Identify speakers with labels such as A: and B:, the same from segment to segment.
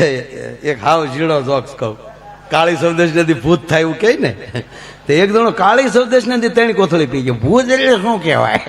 A: એક હાવ ઝીણો જોક્સ કહું. કાળી સંદેશ નથી ભૂત થાય એવું કહે ને? તો એક જણો કાળી સંદેશ નથી ત્રણ કોથળી પી ગયો. ભૂત એટલે શું કહેવાય?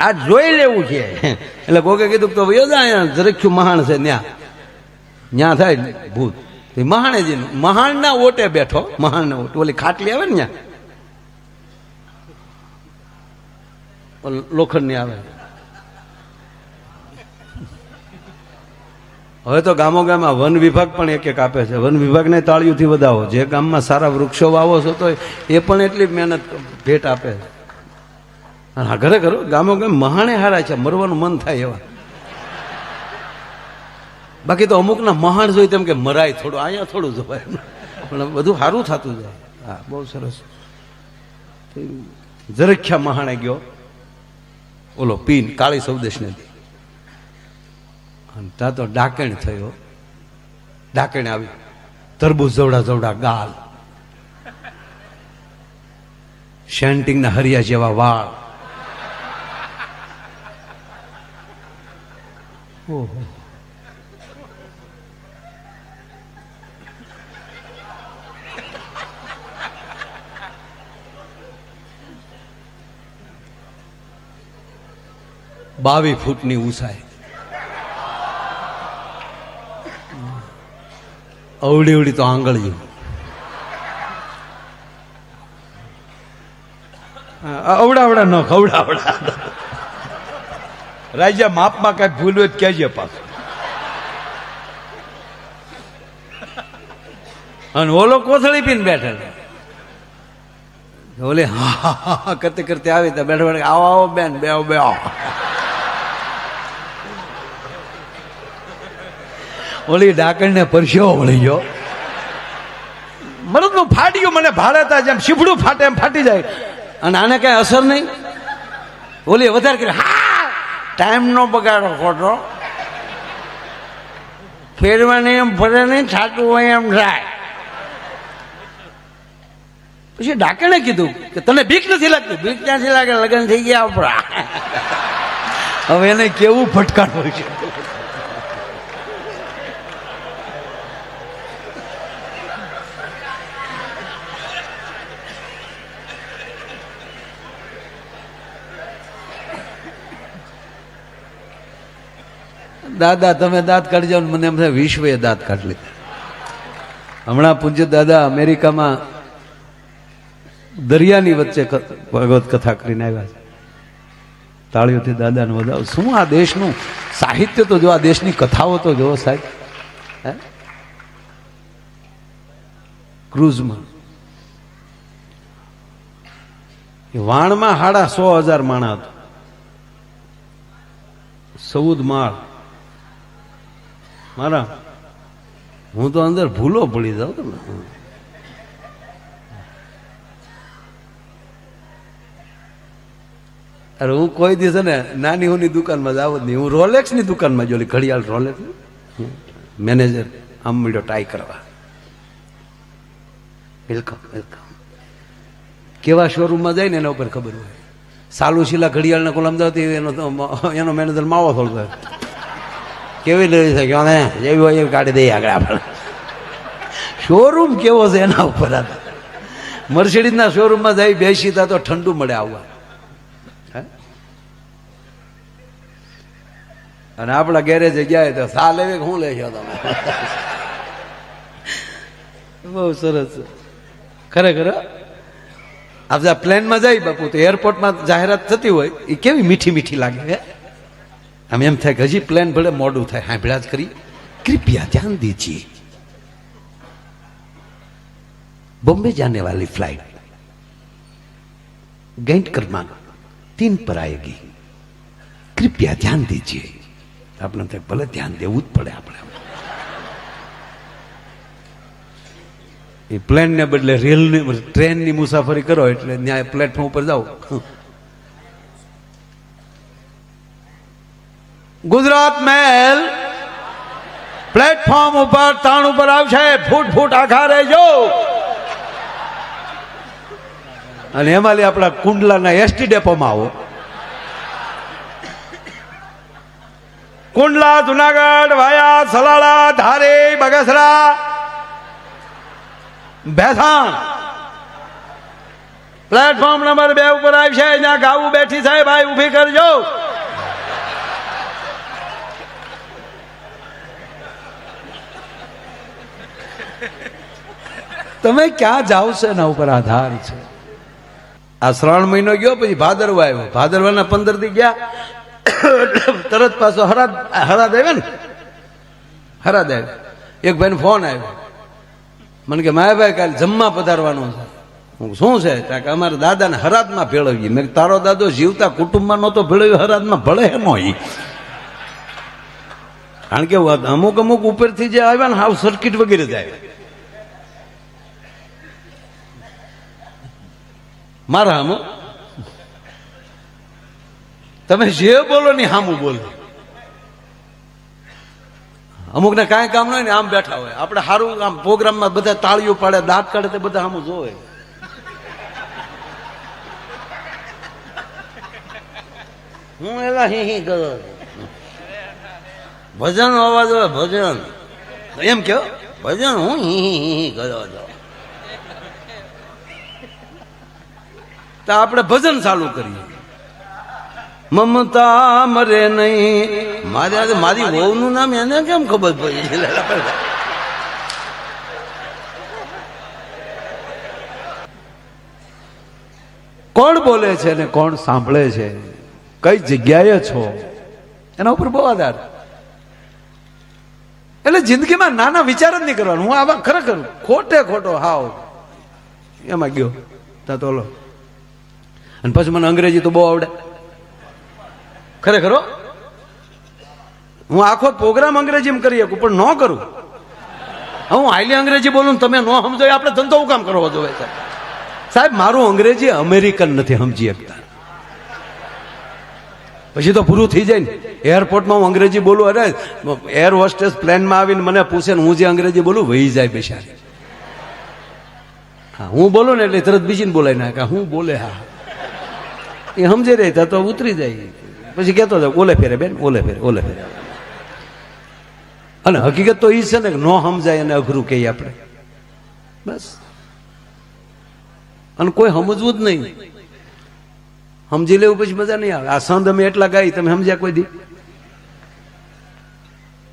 A: આ જોઈ લેવું છે. એટલે કોકે કીધું તો યોજા જરખ્યું મહાણ છે ત્યાં ત્યાં થાય ભૂત. મહાણેજી મહાણના ઓટે બેઠો, મહાણના ઓટે. ઓલી ખાટલી આવે ને ત્યાં લોખંડની આવે. હવે તો ગામો ગામમાં વન વિભાગ પણ એક એક આપે છે. વન વિભાગને તાળીઓથી વધાવો. જે ગામમાં સારા વૃક્ષો વાવો છો તો એ પણ એટલી મહેનત ભેટ આપે છે. હા, ઘરો ગામો ગામ મહાણે હારા છે. મરવાનું મન થાય એવા. બાકી તો અમુકના મહાણ જોઈ તેમ કે મરાય થોડું, અહીંયા થોડું જોવાય. પણ બધું સારું થતું જાય. હા, બહુ સરસ. જરખ્યા મહાણે ગયો. ઓલો પીન, કાળી સૌદેશ નદી ત્યાં તો ડાકણ થયો. ડાકણ આવી તરબૂજ જવડા જવડા ગાલ. શેન્ટિંગના હરિયા જેવા વાળ. ઓહો. બાવીસ ફૂટની ઊંચાઈ. અવડી અવડી તો આંગળીઓ અવડા અવડા ન ખવડાવડા રાજા માપમાં કઈ ભૂલ હોય કહેજે પાછું અને ઓલો કોથળી પીને બેઠેલો ઓલે હા કરતે કરતે આવી તો બેઠો આવો આવો બેન બે બે આવો ઓલી ડાકણને પરસ્યો વળી ગયો. મરદનું ફાટ્યું મને ભાડેતા જેમ શીફડું ફાટે એમ ફાટી જાય. અને આને કઈ અસર નહીં? ઓલી વધારે કરી હા! ટાઈમ નો બગાડો ખોટો. ફેરવાની એમ ફરે નહીં છાટું હોય એમ થાય. પછી ડાકણે કીધું કે તને બીક નથી લાગતી? બીક ક્યાંથી લાગે? લગ્ન થઈ ગયા આપણા. હવે એને કેવું ફટકારવું છે? દાદા, તમે દાંત કાઢજો મને એમ વિશ્વએ દાંત કાઢી લીધા. હમણાં પૂજ્ય દાદા અમેરિકામાં દરિયાની વચ્ચે ભગવત કથા કરીને આવ્યા છે. તાળીઓથી દાદાને વધાવ. શું આ દેશનું સાહિત્ય તો જો આ દેશની કથાઓ તો જો સાહેબ. હે? ક્રુઝમાં. વાણમાં હાડા સો હજાર માણા હતું. સૌદ માળ. મારા, હું તો અંદર ભૂલો પડી જાઉં તો ને? અરે હું કોઈ દિવસે ને નાની હુંની દુકાનમાં જાવ જ નહીં. હું રોલેક્સની દુકાનમાં જોલી ઘડિયાળ રોલેક્સ. મેનેજર, આમ મળ્યો ટ્રાય કરવા. વેલકમ વેલકમ કેવા શોરૂમમાં જાય ને એના ઉપર ખબર હોય. સાલુ શીલા ઘડિયાળના કોલમ અમદાવાદ એનો એનો મેનેજર માવો થોડો કેવી છે કે ને? જેવી હોય એવી કાઢી દઈએ આગળ આપણે. શોરૂમ કેવો છે એના ઉપર હતા મર્સિડીઝના શોરૂમમાં જઈ બેસી તા તો ઠંડુ મળે આવવા? અને આપણા ગેરેજે જગ્યાએ તો સા લેવી શું લેશો તમે બહુ સરસ ખરેખર? આપણે પ્લેનમાં જાય બાપુ, તો એરપોર્ટમાં જાહેરાત થતી હોય એ કેવી મીઠી મીઠી લાગે, હે? આમ એમ થાય હજી પ્લેન ભલે મોડું થાય હાંભળા જ કરી. કૃપયા ધ્યાન દીજીએ બોમ્બે जाने वाली फ्लाइट गेंट क्रमांक तीन पर आएगी कृपया ध्यान दीजिए આપણે તો ભલે ધ્યાન દેવું જ પડે આપણે એ પ્લેનને બદલે રેલ રેલની, ટ્રેનની મુસાફરી કરો એટલે ન્યાય પ્લેટફોર્મ ઉપર જાઓ. ગુજરાત મહેલ પ્લેટફોર્મ ઉપર તાણ ઉપર આવશે. ફૂટ ફૂટ આખા રહેજો. અને એમાં આપણા કુંડલાના એસટી ડેપોમાં આવો. કુંડલા જુનાગઢ વાયા સલાળા ધારે બગસરા. ભેસાણ. પ્લેટફોર્મ નંબર બે ઉપર આવી છે જ્યાં ગાવું બેઠી છે, ભાઈ, ઊભી કરજો. તમે ક્યાં જાઓ છો એના ઉપર આધાર છે? આ શ્રાવણ મહિનો ગયો, પછી ભાદરવા આવ્યો. ભાદરવાના પંદરથી ગયા. તરત પાછો હરાદ હરાદ આવ્યો ને? હરાદ આવ્યો. એક ભાઈને ફોન આવ્યો. મને કે, માયાભાઈ, કાલે જમવા પધારવાનો છે. હું શું છે? ત્યાં કે, અમારા દાદાને હરાદમાં ભેળવીએ. મેં તારો દાદો જીવતા કુટુંબમાં નહોતો ભેળવ્યો, હરાદમાં ભળે એમ હોય કારણ કે અમુક અમુક ઉપરથી જે આવ્યા ને, હાવ સર્કિટ વગેરે જાય મારા હામો તમે જે બોલો ને હામું બોલો. અમુક ને કાંઈ કામ ન હોય ને આમ બેઠા હોય. આપણે સારું આમ પ્રોગ્રામમાં બધા તાળીઓ પાડે, દાંત કાઢે તે બધા આમ જોવે. હું એલા હી હી કરો. ભજન અવાજ હોય, ભજન. એમ કયો? ભજન હું હી હી હી કરો તો આપણે ભજન ચાલુ કરીએ. મમતા મરે નહીં. મારે મારી વહુનું નામ એને કેમ ખબર પડી? કોણ બોલે છે ને કોણ સાંભળે છે? કઈ જગ્યાએ છો? એના ઉપર બહુ આધાર. એટલે જિંદગીમાં નાના વિચાર જ નહીં કરવાનું. હું આવા ખરેખર ખોટે ખોટો હાવ. એમાં ગયો. તો લો. અને પછી મને અંગ્રેજી તો બહુ આવડે. ખરેખર હું? આખો પ્રોગ્રામ અંગ્રેજીમાં કરી શકું, પણ ન કરું. હું હાઈલી અંગ્રેજી બોલું તમે ન સમજો આપણે ધંધો કામ કરવો જોઈએ, સાહેબ? સાહેબ, મારું અંગ્રેજી અમેરિકન નથી, સમજી શકતા. પછી તો પૂરું થઈ જાય ને. એરપોર્ટમાં હું અંગ્રેજી બોલું, અરે, એર હોસ્ટેસ પ્લેનમાં આવીને મને પૂછે ને હું જે અંગ્રેજી બોલું, વહી જાય બિચારી હા, હું બોલું ને એટલે તરત બીજીને બોલાય નાખે. હું બોલે હા. એ સમજે રહેતા તો ઉતરી જાય. પછી કહેતો હતો ઓલે ફેરે બેન, ઓલે ફેરે ઓલે ફેરે. અને હકીકત તો એ છે ને ન સમજાય અને અઘરું કહીએ આપણે. બસ. અને કોઈ સમજવું જ નહીં. સમજી લેવું પછી મજા નહીં આવે. આ સંદ અમે એટલા ગાઈ, તમે સમજ્યા કોઈ દી?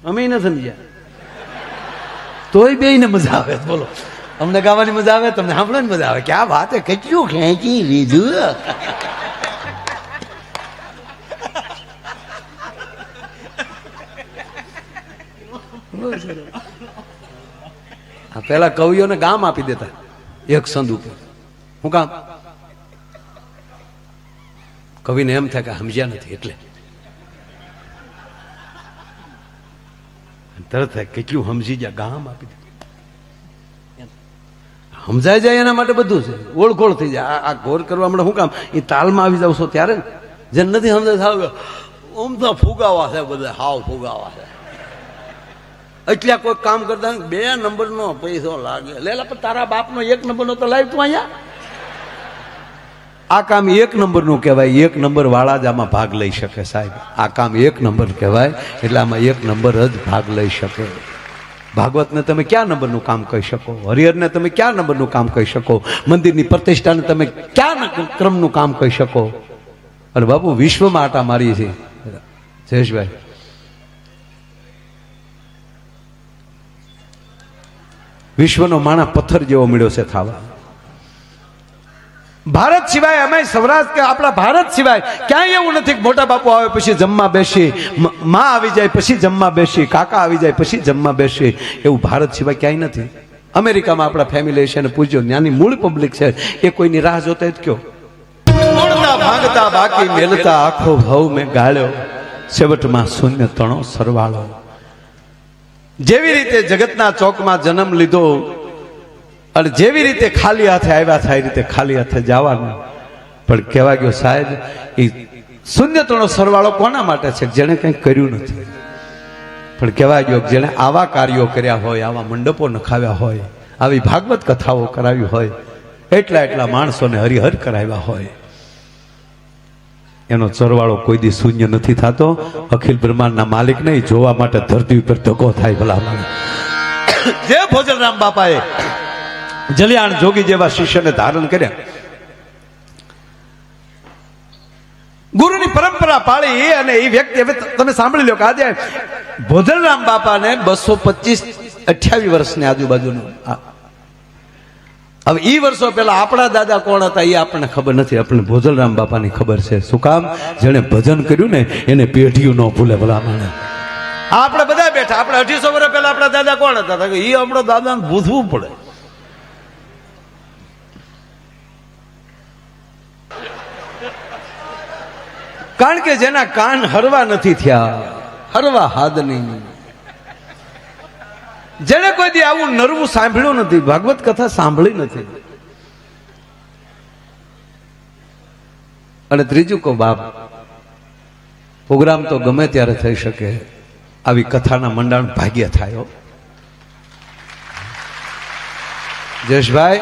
A: અમે ન સમજ્યા. તોય બે ને મજા આવે, બોલો. અમને ગાવાની મજા આવે, તમને સાંભળવાની મજા આવે કે આ વાત કેટલું ખેંચી લીધું. પેલા કવિઓને ગામ આપી દેતા, એક સંદ ઉપર. હું કામ? કવિને એમ થાય કે સમજ્યા નથી, એટલે. તરત થાય, કેટલું સમજી જાય ગામ આપી દે. સમજાય જાય એના માટે બધું છે. ઓળખોળ થઈ જાય. આ- ઘોર કરવા માટે શું કામ? એ તાલમાં આવી જાવ છો ત્યારે? જેને નથી સમજાય સાવ ઓમ તો ફુગાવા છે બધા, હાવ ફુગાવા છે. એટલે કોઈ કામ કરતા બે નંબરનો પૈસો લાગે. લેલા, પણ તારા બાપનો એક નંબરનો તો લાવ તું અહીંયા. આ કામ એક નંબરનું કહેવાય. એક નંબર વાળા જ આમાં ભાગ લઈ શકે સાહેબ. આ કામ એક નંબર કહેવાય, એટલે આમાં એક નંબર જ ભાગ લઈ શકે. ભાગવતને તમે ક્યાં નંબરનું કામ કહી શકો? હરિહરને તમે ક્યાં નંબરનું કામ કહી શકો? મંદિરની પ્રતિષ્ઠાને તમે ક્યાં ક્રમનું કામ કહી શકો? અને બાબુ વિશ્વમાં આટા મારીએ છીએ. જયેશભાઈ. વિશ્વનો માણસ પથ્થર જેવો મળ્યો છે થાવા. ભારત સિવાય અમે સૌરાષ્ટ્ર કે આપણા ભારત સિવાય ક્યાંય એવું નથી મોટા બાપુ આવે પછી જમવા બેસી, મ- આવી જાય પછી જમવા બેસી, કાકા આવી જાય પછી જમવા બેસી. એવું ભારત સિવાય ક્યાંય નથી. અમેરિકામાં આપણા ફેમિલી છે અને પૂછ્યો ત્યાંની મૂળ પબ્લિક છે. એ કોઈની રાહ જોતા જ કયો? ભાંગતા બાકી મેલતા આખો ભાવ મેં ગાળ્યો. છેવટમાં શૂન્ય તણો સરવાળો. જેવી રીતે જગતના ચોકમાં જન્મ લીધો અને જેવી રીતે ખાલી હાથે આવ્યા થાય રીતે ખાલી હાથે જવાનું પણ કહેવા ગયો, સાહેબ, એ શૂન્યતનો સરવાળો કોના માટે છે? જેણે કંઈ કર્યું નથી. પણ કહેવા ગયો જેણે આવા કાર્યો કર્યા હોય, આવા મંડપો નખાવ્યા હોય, આવી ભાગવત કથાઓ કરાવી હોય, એટલા એટલા માણસોને હરિહર કરાવ્યા હોય એનો સરવાળો કોઈ દી શૂન્ય નથી થતો અખિલ બ્રહ્માંડના માલિક નહીં જોવા માટે ધરતી ઉપર ધક્કો થાય ભલા. જે ભોજનરામ બાપાએ જલિયાણ જોગી જેવા શિષ્યને ધારણ કર્યા ગુરુની પરંપરા પાળી અને એ વ્યક્તિ, હવે તમે સાંભળી લો કે આજે ભોજનરામ બાપાને બસો પચીસ અઠ્યાવીસ વર્ષની આજુબાજુનું હવે એ વર્ષો પહેલા આપણા દાદા કોણ હતા એ આપણને ખબર નથી. આપણને ભોજલરામ બાપાની ખબર છે. શું કામ? જેણે ભજન કર્યું ને, એને પેઢીયું ન ભૂલે ભલા માણે આપણે બધા બેઠા. આપણે અઢીસો વર્ષ પહેલા આપણા દાદા કોણ હતા? એ આપણો દાદાને ભૂસવું પડે. કારણ કે જેના કાન હરવા નથી થયા, હરવા હાદ નહીં જેને કોઈ આવું નરવું સાંભળ્યું નથી, ભાગવત કથા સાંભળી નથી. અને ત્રીજું કહો, બાપ, પ્રોગ્રામ તો ગમે ત્યારે થઈ શકે. આવી કથાના મંડાણ ભાગ્ય થાય. જયેશભાઈ,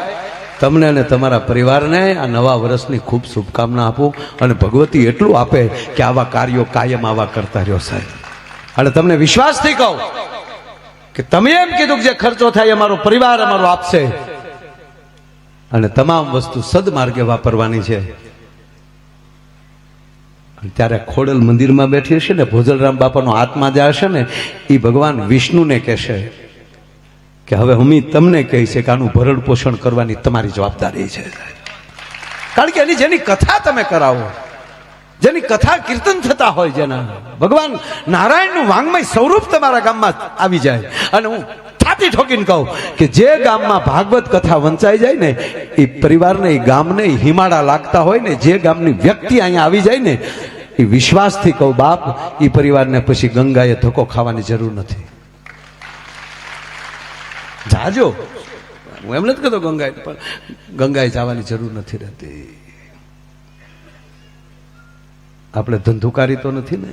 A: તમને અને તમારા પરિવારને આ નવા વર્ષની ખૂબ શુભકામના આપું અને ભગવતી એટલું આપે કે આવા કાર્યો કાયમ આવા કરતા રહ્યો સાહેબ. અને તમને વિશ્વાસથી કહું કે તમે એમ કીધું કે જે ખર્ચો થાય અમારો પરિવાર અમારો આપશે. અને તમામ વસ્તુ સદમાર્ગે વાપરવાની છે. ત્યારે ખોડલ મંદિરમાં બેઠી હશે ને, ભોજલરામ બાપાનો આત્મા જે હશે ને એ ભગવાન વિષ્ણુને કહેશે કે હવે હું તમને કહી છે કે આનું ભરણ પોષણ કરવાની તમારી જવાબદારી છે. કારણ કે એની જેની કથા તમે કરાવો જેની કથા કીર્તન થતા હોય જેના. ભગવાન નારાયણનું વાંગમય સ્વરૂપ તમારા ગામમાં આવી જાય. અને હું છાતી ઠોકીને કહું કે જે ગામમાં ભાગવત કથા વંચાઈ જાય ને, એ પરિવારને, એ ગામને હિમાડા લાગતા હોય ને, જે ગામની વ્યક્તિ અહીંયા આવી જાય ને, એ વિશ્વાસથી કહું, બાપ, એ પરિવારને પછી ગંગાએ ધક્કો ખાવાની જરૂર નથી. જાજો. હું એમ નથી કહેતો ગંગાએ, પણ ગંગાએ જવાની જરૂર નથી રહેતી. આપણે ધંધુકારી તો નથી ને?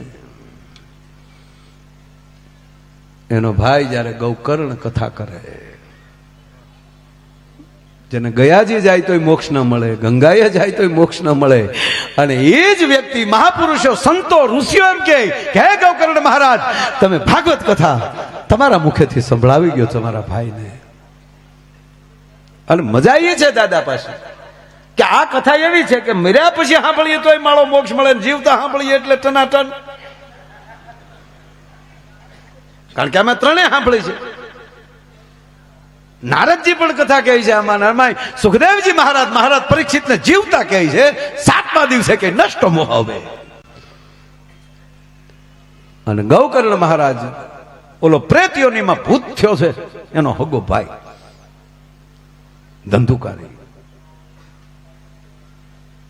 A: એનો ભાઈ જ્યારે ગૌકર્ણ કથા કરે, જેને ગયાજી જાય તોય મોક્ષ ન મળે, ગંગાએ જાય તોય મોક્ષ ન મળે, અને એ જ વ્યક્તિ મહાપુરુષો, સંતો, ઋષિઓ એમ કે હે ગૌકર્ણ મહારાજ, તમે ભાગવત કથા તમારા મુખેથી સંભળાવી ગયો તમારા ભાઈને. અને મજા એ છે દાદા પાસે. કે આ કથા એવી છે કે મર્યા પછી સાંભળીએ તોય માળો મોક્ષ મળે જીવતા સાંભળીએ એટલે ટનાટન. કારણ કે અમે ત્રણેય સાંભળી છે. નારદજી પણ કથા કહે છે આમાં નરમાય સુખદેવજી મહારાજ મહારાજ પરીક્ષિતને જીવતા કહે છે, સાતમા દિવસે કે નષ્ટ મોહ હવે અને ગૌકર્ણ મહારાજ, ઓલો પ્રેતીઓનીમાં ભૂત થયો છે, એનો હગો ભાઈ, ધંધુકારી.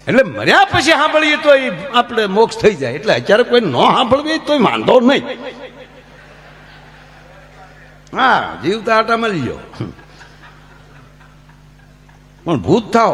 A: એટલે મર્યા પછી સાંભળીએ તો આપણે મોક્ષ થઈ જાય. એટલે અત્યારે કોઈ ન સાંભળવી તો વાંધો નહીં. હા, જીવતા આટા મળી ગયો. પણ ભૂત થાવ